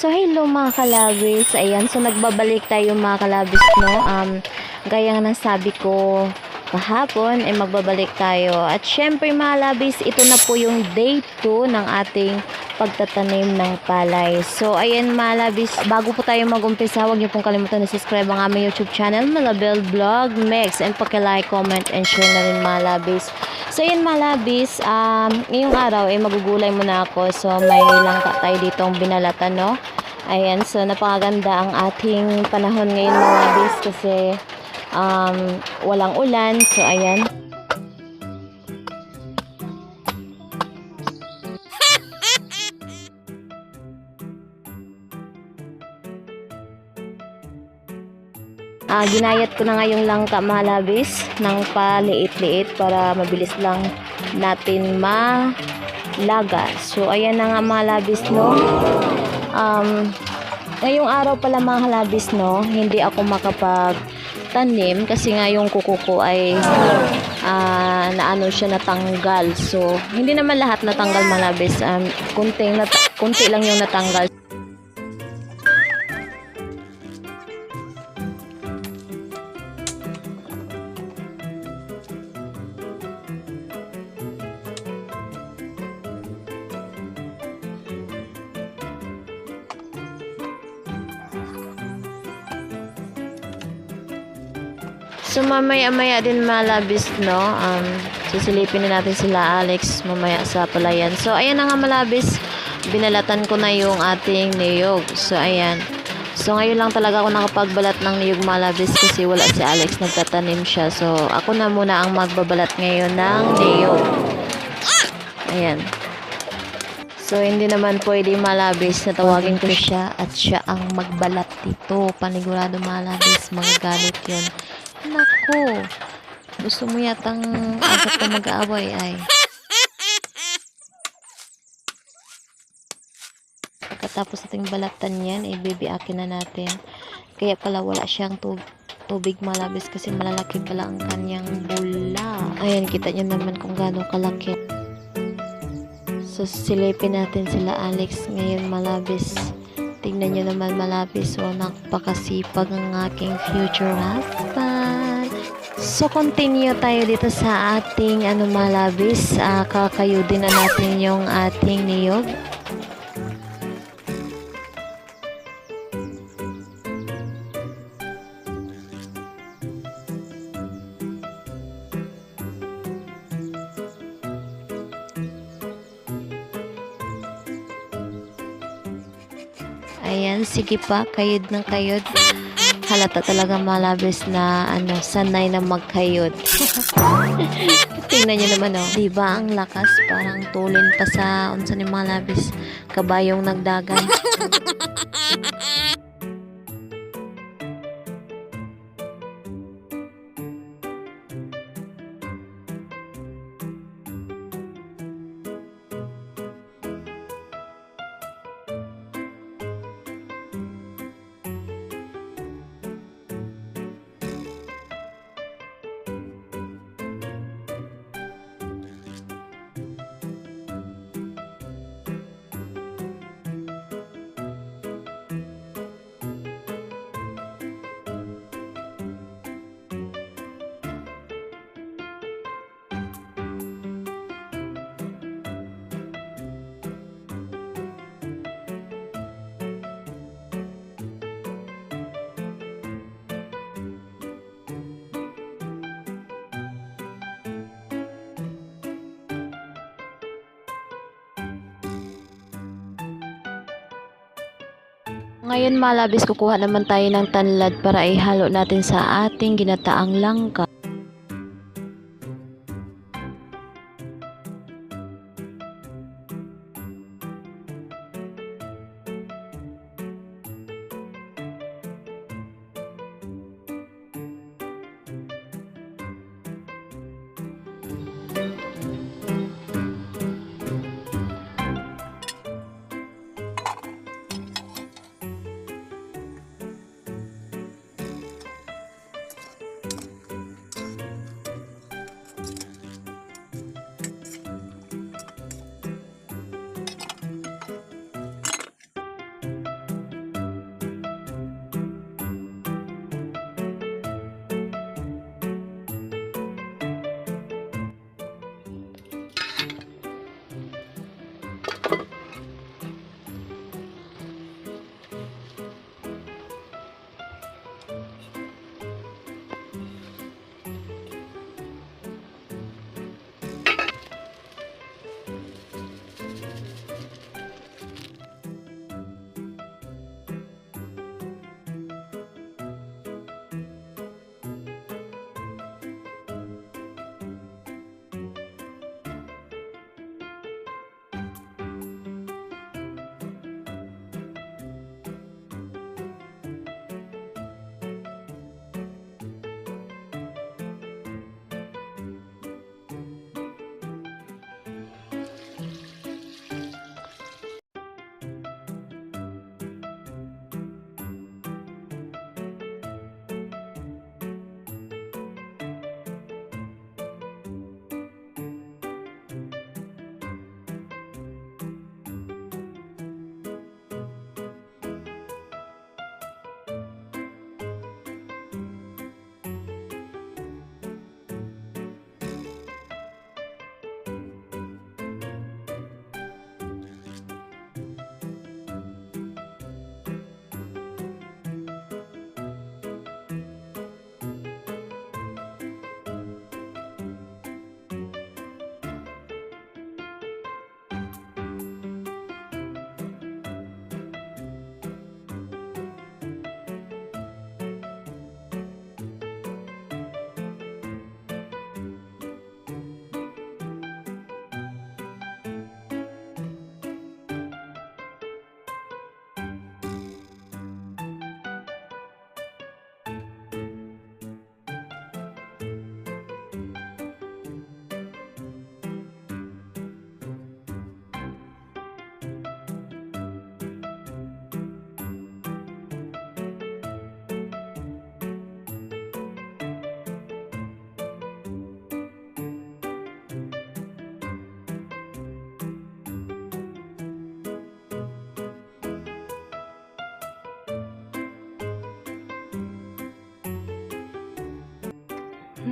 So, hello mga kalabis. Ayan, so nagbabalik tayo mga kalabis, no? Um, gaya ng sabi ko kahapon, ay magbabalik tayo. At syempre mga labis, ito na po yung day 2 ng ating pagtatanim ng palay. So, ayan mga labis, bago po tayo mag-umpisa, huwag niyo pong kalimutan na subscribe ang aming YouTube channel, Malabel Vlog Mix, and paki-like, comment, and share na rin mga labis. So, yun mga labis, um, ngayong araw ay magugulay muna ako. So, may langka tayo ditong binalatan, no? Ayan, so napakaganda ang ating panahon ngayon mga labis kasi um, walang ulan. So, ayan. Ah, ginayat ko na nga yung langka malabis ng paliit-liit para mabilis lang natin malaga. So, ayan na nga mga labis, no? Um, ngayong araw pala mga halabis, no? Hindi ako makapag tanim kasi nga yung kuko ko ay ah, naano siya natanggal. So, hindi naman lahat natanggal malabis. Um, kunti, nat kunti lang yung natanggal. So mamaya-maya din malabis, no? Um, sisilipin na natin sila Alex mamaya sa palayan. So ayan na nga malabis. Binalatan ko na yung ating niyog. So ayan. So ngayon lang talaga ako nakapagbalat ng niyog malabis kasi wala si Alex nagtatanim siya. So ako na muna ang magbabalat ngayon ng niyog. Ayan. So, hindi naman pwede malabis na tawagin ko siya at siya ang magbalat dito. Panigurado malabis, magagalit yun. Nako, gusto mo yatang agad ka mag-aaway ay. Pagkatapos nating balatan yan, ibibiakin na natin. Kaya pala wala siyang tub tubig malabis kasi malalaki pala ang kanyang bula. Ayan, kita niyo naman kung gaano kalaki. So, silipin natin sila Alex ngayon malabis. Tingnan nyo naman malabis. So, napakasipag ng aking future husband. So, continue tayo dito sa ating ano malabis. Uh, kakayudin na natin yung ating niyog. Ayan, sige pa, kayod ng kayod. Halata talaga malabis na ano, sanay na magkayod. Tingnan niyo naman oh, 'di ba ang lakas parang tulin pa sa unsa ni malabis kabayong nagdagan. Ngayon malabis kukuha naman tayo ng tanlad para ihalo natin sa ating ginataang langka.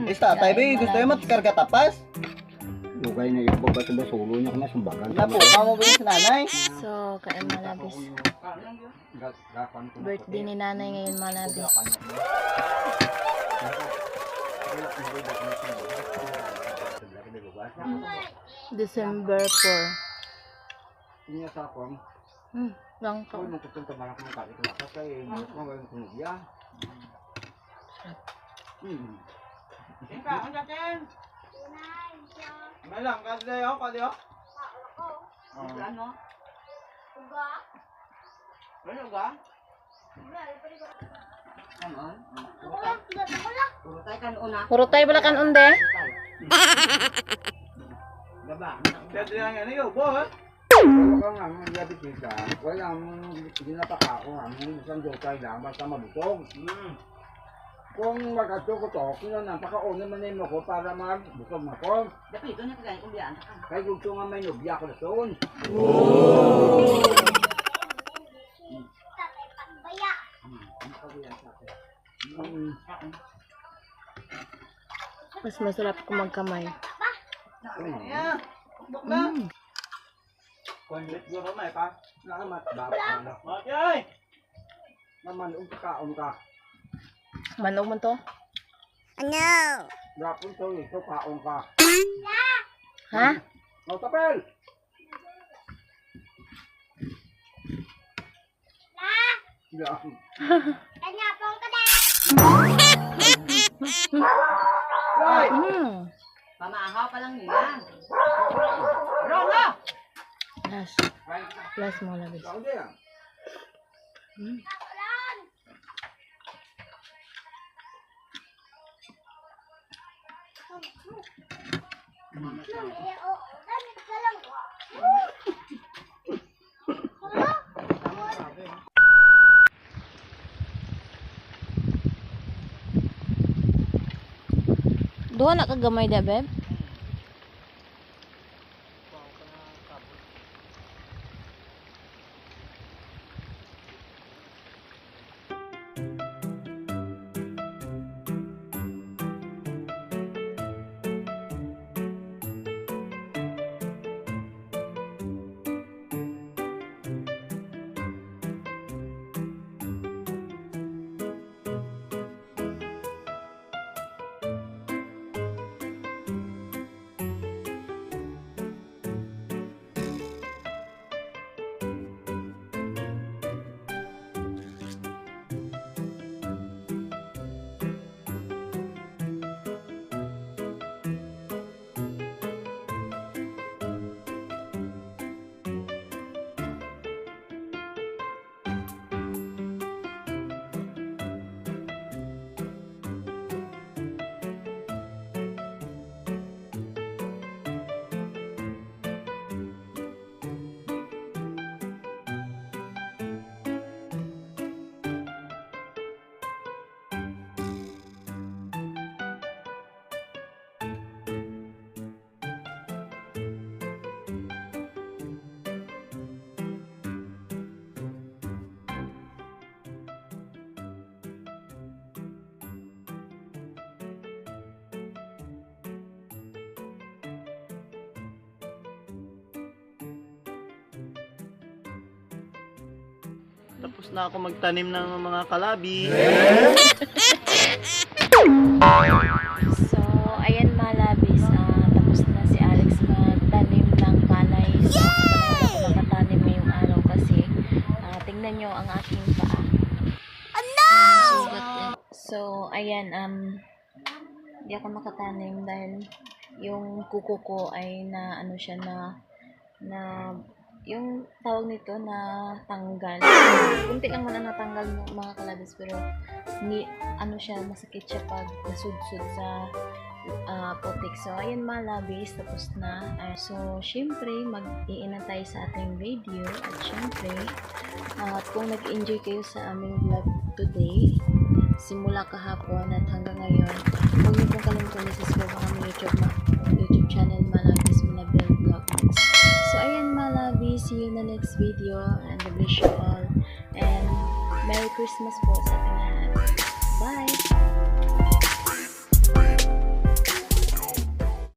Basta, tayo ba, gusto yung matkarga tapas? Lugay na yung baga sa basulo niya kaya sumbagan. Napo, kamo ba yung nanay? So, kain malabis. Birthday ni nanay ngayon malabis. December 4. Niya sa akong, Hmm, lang ka. ako nung tutunta malak ng kait na kasi mga mga tunog ya. Hmm. Ika, ang datin. Malang, kasi ako, kasi ako. Ano? Ano ga? Puro tayo balakan unde. Pwede lang yan, iyo, boss. Wala nga mga diabetes ka, wala hindi napakako nga, mga isang jokay lang, basta mabutog. Kung magkatukotok, yun na, pakaon naman mo ko para magbutog mo ko. Dapito na kagaya kung biyaan ka. Kaya gusto nga may nubya ko na soon. Mm. Mas masarap kung magkamay. Ayan, buk na. Kondit guro may pa. Salamat, bapak. Okay. Naman, um pagkaon ka. Manog mo to? Gapon to, ito kaon ka. Ha? O, tapel! La! Right. Hmm. Pamaahaw pa lang yan. Rola! Last. Last mo labis. Kaon din ah. Hmm. Duha na kagamay da, beb? Tapos na ako magtanim ng mga kalabi. So, ayan malabis. Ah, tapos na si Alex magtanim ng palay. So, nakatanim ngayong araw kasi ah, tingnan nyo ang aking paa. Ano? So, ayan. Um, hindi ako makatanim dahil yung kuko ko ay na ano siya na na yung tawag nito na tanggal. Kunti lang man ang natanggal ng mga kalabis pero ni ano siya masakit siya pag nasudsud sa ah, putik. So ayan mga labis tapos na. Ah, so syempre mag-iinan tayo sa ating video at syempre at kung nag-enjoy kayo sa aming vlog today simula kahapon at hanggang ngayon huwag niyo pong kalimutan i-subscribe ang aming YouTube, ma- see you in the next video and I wish you all and Merry Christmas po sa ating lahat. Bye!